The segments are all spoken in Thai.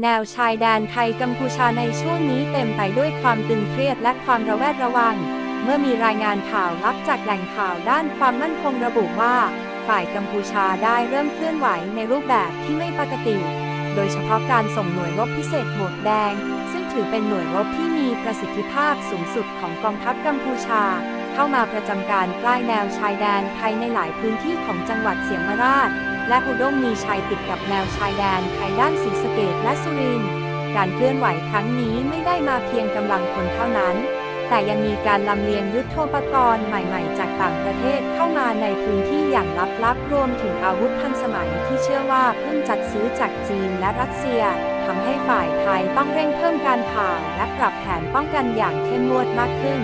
แนวชายแดนไทยกัมพูชาในช่วงนี้เต็มไปด้วยความตึงเครียดและความระแวดระวัง เมื่อมีรายงานข่าวลับจากแหล่งข่าวด้านความมั่นคงระบุว่า ฝ่ายกัมพูชาได้เริ่มเคลื่อนไหวในรูปแบบที่ไม่ปกติ โดยเฉพาะการส่งหน่วยรบพิเศษหมวกแดง ซึ่งถือเป็นหน่วยรบที่มีประสิทธิภาพสูงสุดของกองทัพกัมพูชา เข้ามาประจำการใกล้แนวชายแดนไทยในหลายพื้นที่ของจังหวัดเสียมราช และอุดมมีชัยติดกับแนวชายแดนไทยด้านศรีสะเกดและสุรินทร์การเคลื่อนไหวครั้งนี้ไม่ได้มาเพียงกำลังคนเท่านั้น แต่ยังมีการลำเลียงยุทโธปกรณ์ใหม่ๆ จากต่างประเทศเข้ามาในพื้นที่อย่างลับๆ รวมถึงอาวุธทันสมัยที่เชื่อว่าเพิ่งจัดซื้อจากจีนและรัสเซียทำให้ฝ่ายไทยต้องเร่งเพิ่มการข่าวและปรับแผนป้องกันอย่างเข้มงวดมากขึ้น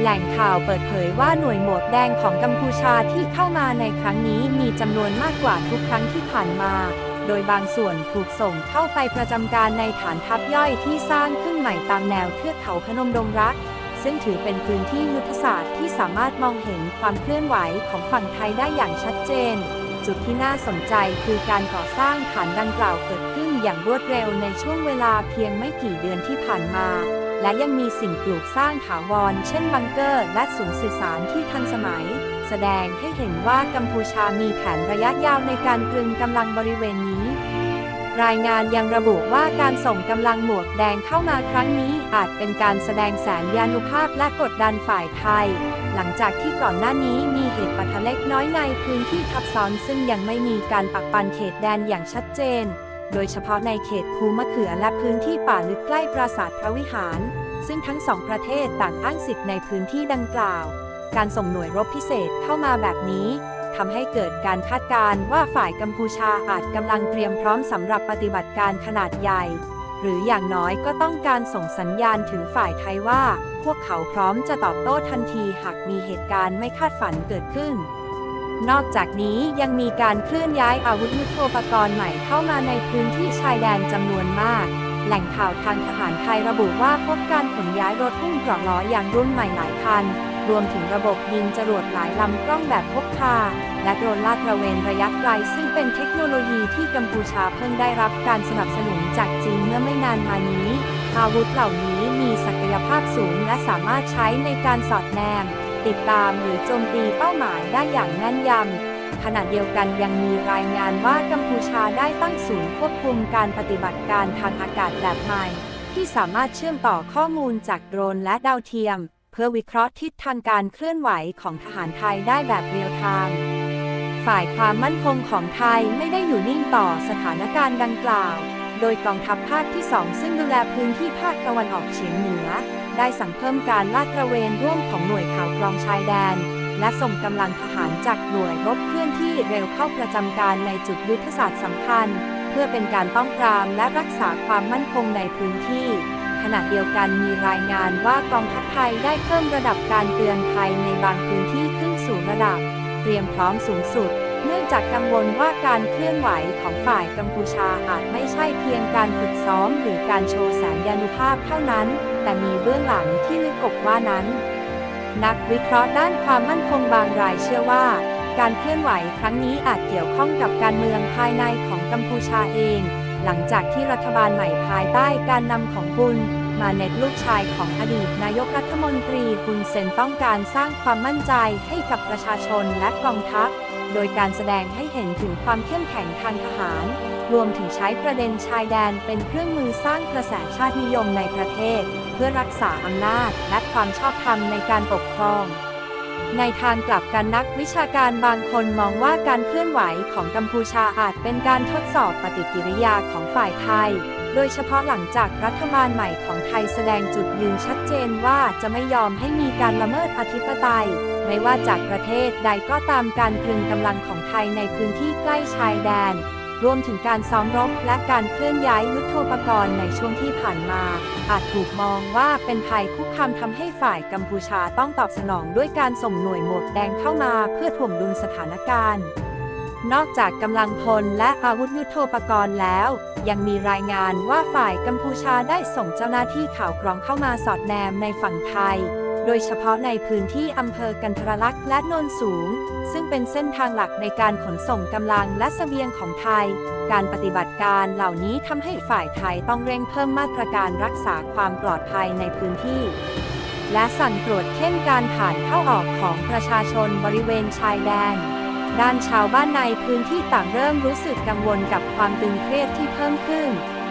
แหล่งข่าวเปิดเผยว่าหน่วยหมวกแดงของกัมพูชาที่เข้ามาในครั้งนี้มีจำนวนมากกว่าทุกครั้งที่ผ่านมา โดยบางส่วนถูกส่งเข้าไปประจำการในฐานทัพย่อยที่สร้างขึ้นใหม่ตามแนวเทือกเขาพนมดงรัก ซึ่งถือเป็นพื้นที่ยุทธศาสตร์ที่สามารถมองเห็นความเคลื่อนไหวของฝั่งไทยได้อย่างชัดเจน จุดที่น่าสนใจคือการก่อสร้างฐานดังกล่าวเกิดขึ้นอย่างรวดเร็วในช่วงเวลาเพียงไม่กี่เดือนที่ผ่านมา และยังมีสิ่งปลูกสร้างถาวร เช่นบังเกอร์และศูนย์สื่อสารที่ทันสมัย แสดงให้เห็นว่ากัมพูชามีแผนระยะยาวในการตรึงกำลังบริเวณนี้ รายงานยังระบุว่าการส่งกำลังหมวกแดงเข้ามาครั้งนี้อาจเป็นการแสดงแสนยานุภาพและกดดันฝ่ายไทย หลังจากที่ก่อนหน้านี้มีเหตุปะทะเล็กน้อยในพื้นที่ทับซ้อนซึ่งยังไม่มีการปักปันเขตแดนอย่างชัดเจน โดยเฉพาะในเขตภูมะเขือและพื้นที่ป่าลึกใกล้ปราสาทพระวิหาร ซึ่งทั้งสองประเทศต่างอ้างสิทธิ์ในพื้นที่ดังกล่าว การส่งหน่วยรบพิเศษเข้ามาแบบนี้ทำให้เกิดการคาดการณ์ว่าฝ่ายกัมพูชาอาจกำลังเตรียมพร้อมสำหรับปฏิบัติการขนาดใหญ่ หรืออย่างน้อยก็ต้องการส่งสัญญาณถึงฝ่ายไทยว่า พวกเขาพร้อมจะตอบโต้ทันทีหากมีเหตุการณ์ไม่คาดฝันเกิดขึ้น นอกจากนี้ยังมีการเคลื่อนย้ายอาวุธยุทโธปกรณ์ใหม่เข้ามาในพื้นที่ชายแดนจำนวนมาก แหล่งข่าวทางทหารไทยระบุว่าพบการขนย้ายรถพุ่งเกราะล้อยางรุ่นใหม่หลายคัน รวมถึงระบบยิงจรวดหลายลำกล้องแบบพกพา และโดรนลาดตระเวนระยะไกล ซึ่งเป็นเทคโนโลยีที่กัมพูชาเพิ่งได้รับการสนับสนุนจากจีนเมื่อไม่นานมานี้ อาวุธเหล่านี้มีศักยภาพสูงและสามารถใช้ในการสอดแนม ติดตามหรือโจมตีเป้าหมายได้อย่างแม่นยำ ขณะเดียวกันยังมีรายงานว่ากัมพูชาได้ตั้งศูนย์ควบคุมการปฏิบัติการทางอากาศแบบใหม่ ที่สามารถเชื่อมต่อข้อมูลจากโดรนและดาวเทียม เพื่อวิเคราะห์ทิศทางการเคลื่อนไหวของทหารไทยได้แบบเรียลไทม์ฝ่ายความมั่นคงของไทยไม่ได้อยู่นิ่งต่อสถานการณ์ดังกล่าว โดยกองทัพภาคที่ 2 ซึ่งดูแลพื้นที่ภาคตะวันออกเฉียงเหนือ ได้สั่งเพิ่มการลาดตระเวนร่วมของหน่วยข่าวกรองชายแดน และส่งกำลังทหารจากหน่วยรบเคลื่อนที่เร็วเข้าประจำการในจุดยุทธศาสตร์สำคัญ เพื่อเป็นการป้องปรามและรักษาความมั่นคงในพื้นที่ขณะเดียวกันมีรายงานว่ากองทัพไทยได้เพิ่มระดับการเตือนภัยในบางพื้นที่ขึ้นสู่ระดับ เตรียมพร้อมสูงสุด จากกังวลว่าการเคลื่อนไหวของฝ่ายกัมพูชาอาจไม่ใช่เพียงการฝึกซ้อมหรือการโชว์แสนยานุภาพเท่านั้น แต่มีเบื้องหลังที่ลึกกบว่านั้น นักวิเคราะห์ด้านความมั่นคงบางรายเชื่อว่า การเคลื่อนไหวครั้งนี้อาจเกี่ยวข้องกับการเมืองภายในของกัมพูชาเอง หลังจากที่รัฐบาลใหม่ภายใต้การนำของคุณมาเน็ตลูกชายของอดีตนายกรัฐมนตรีฮุนเซนต้องการสร้างความมั่นใจให้กับประชาชนและกองทัพ โดยการแสดงให้เห็นถึงความเข้มแข็งทางทหาร รวมถึงใช้ประเด็นชายแดนเป็นเครื่องมือสร้างกระแสชาตินิยมในประเทศ เพื่อรักษาอำนาจและความชอบธรรมในการปกครอง ในทางกลับกันนักวิชาการบางคนมองว่าการเคลื่อนไหวของกัมพูชาอาจเป็นการทดสอบปฏิกิริยาของฝ่ายไทย โดยเฉพาะหลังจากรัฐบาลใหม่ของไทยแสดงจุดยืนชัดเจนว่าจะไม่ยอมให้มีการละเมิดอธิปไตย ไม่ว่าจากประเทศใดก็ตามการตรึงกำลังของไทยในพื้นที่ใกล้ชายแดน รวมถึงการซ้อมรบและการเคลื่อนย้ายยุทโธปกรณ์ในช่วงที่ผ่านมา อาจถูกมองว่าเป็นภัยคุกคามทำให้ฝ่ายกัมพูชาต้องตอบสนองด้วยการส่งหน่วยหมวกแดงเข้ามาเพื่อถ่วงดุลสถานการณ์ นอกจากกำลังพลและอาวุธยุทโธปกรณ์แล้ว ยังมีรายงานว่าฝ่ายกัมพูชาได้ส่งเจ้าหน้าที่ข่าวกรองเข้ามาสอดแนมในฝั่งไทย โดยเฉพาะในพื้นที่อำเภอกันทรลักษณ์และโนนสูง ซึ่งเป็นเส้นทางหลักในการขนส่งกำลังและเสบียงของไทย การปฏิบัติการเหล่านี้ทำให้ฝ่ายไทยต้องเร่งเพิ่มมาตรการรักษาความปลอดภัยในพื้นที่และสั่งตรวจเข้มการผ่านเข้าออกของประชาชนบริเวณชายแดน ด้านชาวบ้านในพื้นที่ต่างเริ่มรู้สึกกังวลกับความตึงเครียดที่เพิ่มขึ้น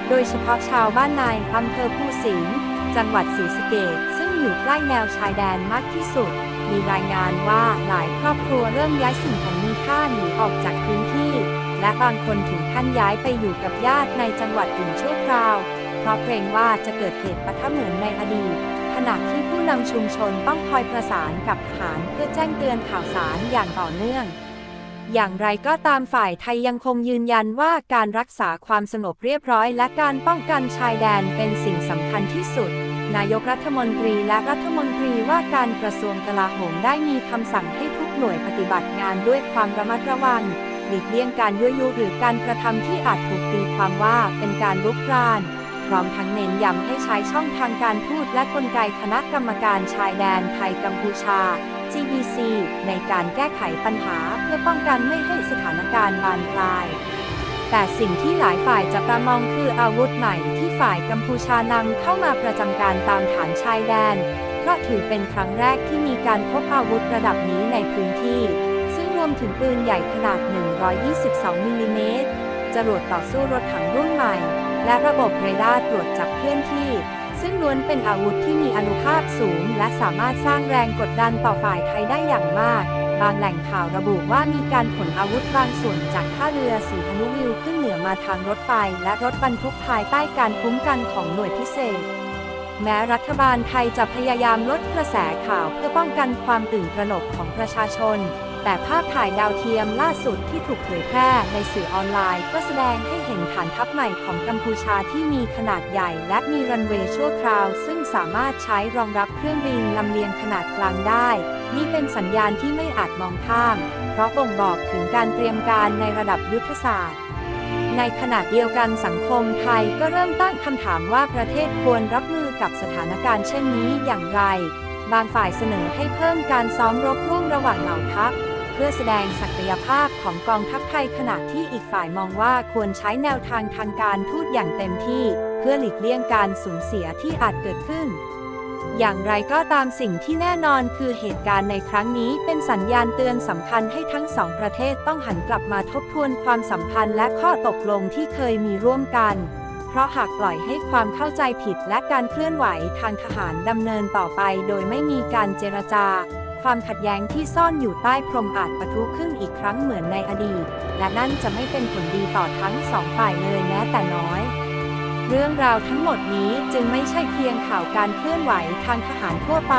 โดยเฉพาะชาวบ้านในอำเภอภูสิงห์จังหวัดศรีสะเกษซึ่งอยู่ใกล้แนวชายแดนมากที่สุด มีรายงานว่าหลายครอบครัวเริ่มย้ายสิ่งของมีค่าหนีออกจากพื้นที่ และบางคนถึงขั้นย้ายไปอยู่กับญาติในจังหวัดอื่นชั่วคราว เพราะเกรงว่าจะเกิดเหตุปะทะเหมือนในอดีตขณะที่ผู้นำชุมชนต้องคอยประสานกับทหารเพื่อแจ้งเตือนข่าวสารอย่างต่อเนื่อง อย่างไรก็ตามฝ่ายไทยยังคงยืนยันว่าการรักษาความสงบเรียบร้อย และการป้องกันชายแดนเป็นสิ่งสำคัญที่สุด นายกรัฐมนตรีและรัฐมนตรีว่าการกระทรวงกลาโหมได้มีคำสั่งให้ทุกหน่วยปฏิบัติงานด้วยความระมัดระวัง หลีกเลี่ยงการยั่วยุหรือการกระทำที่อาจถูกตีความว่าเป็นการลุกรานพร้อมทั้งเน้นย้ำให้ใช้ช่องทางการทูตและกลไกคณะกรรมการชายแดนไทยกัมพูชา GBC ในการแก้ไขปัญหา พื่อป้องกันไม่ให้สถานการณ์บานปลาย แต่สิ่งที่หลายฝ่ายจะประมองคืออาวุธใหม่ที่ฝ่ายกัมพูชานำเข้ามาประจำการตามฐานชายแดน เพราะถือเป็นครั้งแรกที่มีการพบอาวุธระดับนี้ในพื้นที่ ซึ่งรวมถึงปืนใหญ่ขนาด 122 มิลลิเมตรจรวดต่อสู้รถถังรุ่นใหม่ และระบบเรดาร์ตรวจจับเคลื่อนที่ ซึ่งล้วนเป็นอาวุธที่มีอนุภาพสูง และสามารถสร้างแรงกดดันต่อฝ่ายไทยได้อย่างมาก บางแหล่งข่าวระบุว่ามีการขนอาวุธบางส่วนจากท่าเรือสีอนุวิวขึ้นเหนือมาทางรถไฟและรถบรรทุกภายใต้การคุ้มกันของหน่วยพิเศษ แม้รัฐบาลไทยจะพยายามลดกระแสข่าวเพื่อป้องกันความตื่นตระหนกของประชาชน แต่ภาพถ่ายดาวเทียมล่าสุดที่ถูกเผยแพร่ในสื่อออนไลน์ ก็แสดงให้เห็นฐานทัพใหม่ของกัมพูชาที่มีขนาดใหญ่ และมีรันเวย์ชั่วคราว ซึ่งสามารถใช้รองรับเครื่องบินลำเลียงขนาดกลางได้ นี่เป็นสัญญาณที่ไม่อาจมองข้าม เพราะบ่งบอกถึงการเตรียมการในระดับยุทธศาสตร์ในขณะเดียวกันสังคมไทยก็เริ่มตั้งคำถามว่าประเทศควรรับมือกับสถานการณ์เช่นนี้อย่างไร บางฝ่ายเสนอให้เพิ่มการซ้อมรบร่วมระหว่างเหล่าทัพ พื่อแสดงศักยภาพของกองทัพไทยขณะที่อีกฝ่ายมองว่าควรใช้แนวทางทางการทูตอย่างเต็มที่ เพื่อหลีกเลี่ยงการสูญเสียที่อาจเกิดขึ้น อย่างไรก็ตามสิ่งที่แน่นอนคือเหตุการณ์ในครั้งนี้เป็นสัญญาณเตือนสำคัญให้ทั้งสองประเทศต้องหันกลับมาทบทวนความสัมพันธ์และข้อตกลงที่เคยมีร่วมกันเพราะหากปล่อยให้ความเข้าใจผิดและการเคลื่อนไหวทางทหารดำเนินต่อไปโดยไม่มีการเจรจา ความขัดแย้งที่ซ่อนอยู่ใต้พรมอาจปะทุขึ้นอีกครั้งเหมือนในอดีต และนั่นจะไม่เป็นผลดีต่อทั้งสองฝ่ายเลยแม้แต่น้อย เรื่องราวทั้งหมดนี้จึงไม่ใช่เพียงข่าวการเคลื่อนไหวทางทหารทั่วไป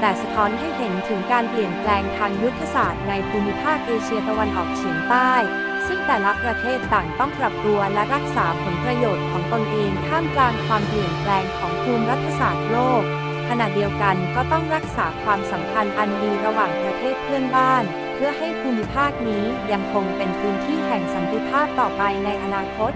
แต่สะท้อนให้เห็นถึงการเปลี่ยนแปลงทางยุทธศาสตร์ในภูมิภาคเอเชียตะวันออกเฉียงใต้ ซึ่งแต่ละประเทศต่างต้องปรับตัวและรักษาผลประโยชน์ของตนเองท่ามกลางความเปลี่ยนแปลงของภูมิรัฐศาสตร์โลก ณะเดียวกันก็ต้องรักษาความสัมพันธ์อันดีระหว่างประเทศเพื่อนบ้าน เพื่อให้ภูมิภาคนี้ยังคงเป็นพื้นที่แห่งสันติภาพต่อไปในอนาคต